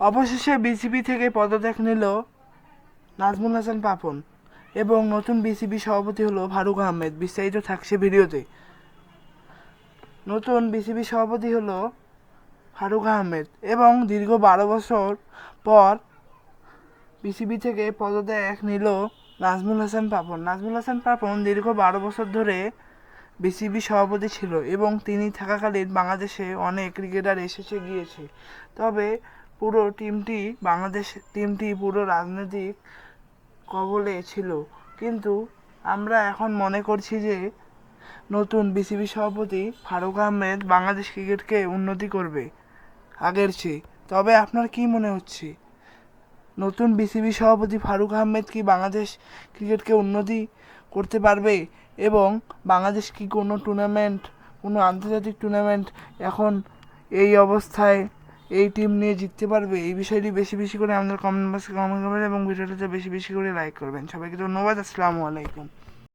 অবশেষে বিসিবি থেকে পদত্যাগ নিল নাজমুল হাসান পাপন এবং নতুন বিসিবি সভাপতি হলো ফারুক আহমেদ। বিস্তারিত থাকছে ভিডিওতে। নতুন বিসিবি সভাপতি হলো ফারুক আহমেদ এবং দীর্ঘ বারো বছর পর বিসিবি থেকে পদত্যাগ নিল নাজমুল হাসান পাপন। নাজমুল হাসান পাপন দীর্ঘ বারো বছর ধরে বিসিবি সভাপতি ছিল এবং তিনি থাকাকালীন বাংলাদেশে অনেক ক্রিকেটার এসেছে, গিয়েছে। তবে পুরো টিমটি বাংলাদেশ টিমটি পুরো রাজনৈতিক কবলে ছিল। কিন্তু আমরা এখন মনে করছি যে নতুন বিসিবি সভাপতি ফারুক আহমেদ বাংলাদেশ ক্রিকেটকে উন্নতি করবে আগের চেয়ে। তবে আপনার কি মনে হচ্ছে? নতুন বিসিবি সভাপতি ফারুক আহমেদ কি বাংলাদেশ ক্রিকেটকে উন্নতি করতে পারবে এবং বাংলাদেশ কি কোনো টুর্নামেন্ট কোনো আন্তর্জাতিক টুর্নামেন্ট এখন এই অবস্থায় এই টিম নিয়ে জিততে পারবে, এই বিষয়টি বেশি বেশি করে আমাদের কমেন্ট বক্সে কমেন্ট করবেন এবং ভিডিওটাতে বেশি বেশি করে লাইক করবেন। সবাইকে ধন্যবাদ, আসসালামু আলাইকুম।